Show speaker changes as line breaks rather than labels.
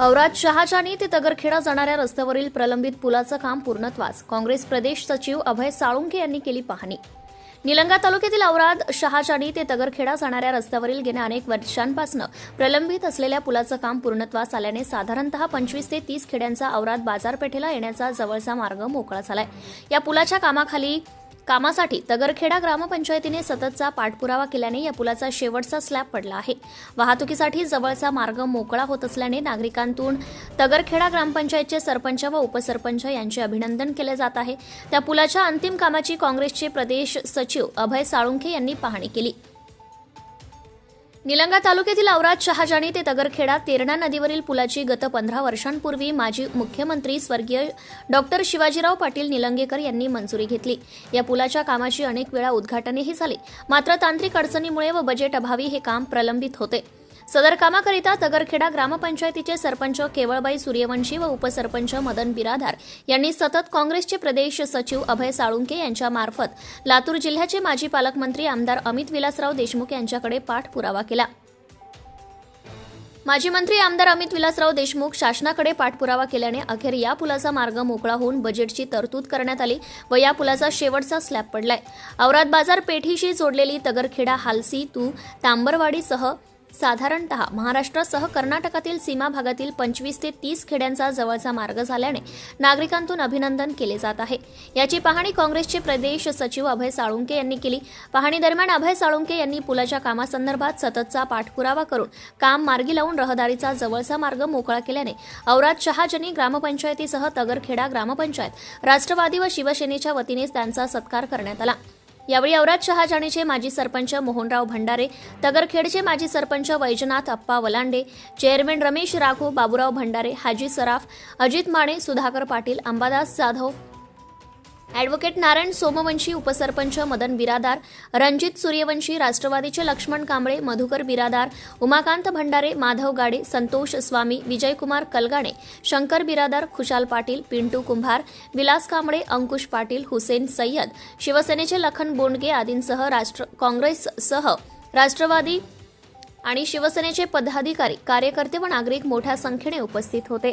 औराज शहाजानी ते तगरखेडा जाणाऱ्या रस्त्यावरील प्रलंबित पुलाचं काम पूर्णत्वास काँग्रेस प्रदेश सचिव अभय साळुंके यांनी केली पाहणी. निलंगा तालुक्यातील औराद शहाजानी ते तगरखेडा जाणाऱ्या रस्त्यावरील गेल्या अनेक वर्षांपासून प्रलंबित असलेल्या पुलाचं काम पूर्णत्वास आल्याने साधारणतः पंचवीस ते तीस खेड्यांचा औराद बाजारपेठेला येण्याचा जवळचा मार्ग मोकळा झालाय. या पुलाच्या कामाखाली कामासाठी तगरखेडा ग्रामपंचायतीने सततचा पाठपुरावा केल्याने या पुलाचा शेवटचा स्लॅब पडला आहे. वाहतुकीसाठी जवळचा मार्ग मोकळा होत असल्याने नागरिकांतून तगरखेडा ग्रामपंचायतचे सरपंच व उपसरपंच यांचे अभिनंदन केले जात आहे. त्या पुलाच्या अंतिम कामाची काँग्रेसचे प्रदेश सचिव अभय साळुंखे यांनी पाहणी केली. निलंगा तालुक्यातील औराद शहाजानी ते तगरखेडा तेरणा नदीवरील पुलाची गत पंधरा वर्षांपूर्वी माजी मुख्यमंत्री स्वर्गीय डॉक्टर शिवाजीराव पाटील निलंगेकर यांनी मंजुरी घेतली. या पुलाच्या कामाची अनेक वेळा उद्घाटनेही झाली. मात्र तांत्रिक अडचणीमुळे व बजेट अभावी हे काम प्रलंबित होते. सदर कामाकरिता तगरखेडा ग्रामपंचायतीचे सरपंच केवळबाई सूर्यवंशी व उपसरपंच मदन बिराधार यांनी सतत काँग्रेसचे प्रदेश सचिव अभय साळुंके यांच्या मार्फत लातूर जिल्ह्याचे माजी पालकमंत्री आमदार अमित विलासराव देशमुख यांच्याकडे पाठपुरावा केला. माजी मंत्री आमदार अमित विलासराव देशमुख शासनाकडे पाठपुरावा केल्याने अखेर या पुलाचा मार्ग मोकळा होऊन बजेटची तरतूद करण्यात आली व या पुलाचा शेवटचा स्लॅब पडलाय. औराद बाजार पेठीशी जोडलेली तगरखेडा हालसी तू तांबरवाडीसह साधारणतः महाराष्ट्रासह कर्नाटकातील सीमा भागातील पंचवीस ते तीस खेड्यांचा जवळचा मार्ग झाल्याने नागरिकांतून अभिनंदन केले जात आहे. याची पाहणी काँग्रेसचे प्रदेश सचिव अभय साळुंके यांनी केली. पाहणी दरम्यान अभय साळुंके यांनी पुलाच्या कामासंदर्भात सततचा पाठपुरावा करून काम मार्गी लावून रहदारीचा जवळचा मार्ग मोकळा केल्याने औराद शहाजनी ग्रामपंचायतीसह तगरखेडा ग्रामपंचायत राष्ट्रवादी व शिवसेनेच्या वतीने त्यांचा सत्कार करण्यात आला. यावेळी औराद शहाजाणीचे माजी सरपंच मोहनराव भंडारे तगरखेडचे माजी सरपंच वैजनाथ अप्पा वलांडे चेअरमॅन रमेश राघो बाबूराव भंडारे हाजी सराफ अजित माने सुधाकर पाटील अंबादास जाधव ॲडव्होकेट नारायण सोमवंशी उपसरपंच मदन बिरादार रणजित सूर्यवंशी राष्ट्रवादीचे लक्ष्मण कांबळे मधुकर बिरादार उमाकांत भंडारे माधव गाडे संतोष स्वामी विजयकुमार कलगाणे शंकर बिरादार खुशाल पाटील पिंटू कुंभार विलास कांबळे अंकुश पाटील हुसेन सय्यद शिवसेनेचे लखन बोंडगे आदींसह राष्ट्र काँग्रेससह राष्ट्रवादी आणि शिवसेनेचे पदाधिकारी कार्यकर्ते व नागरिक मोठ्या संख्येने उपस्थित होते.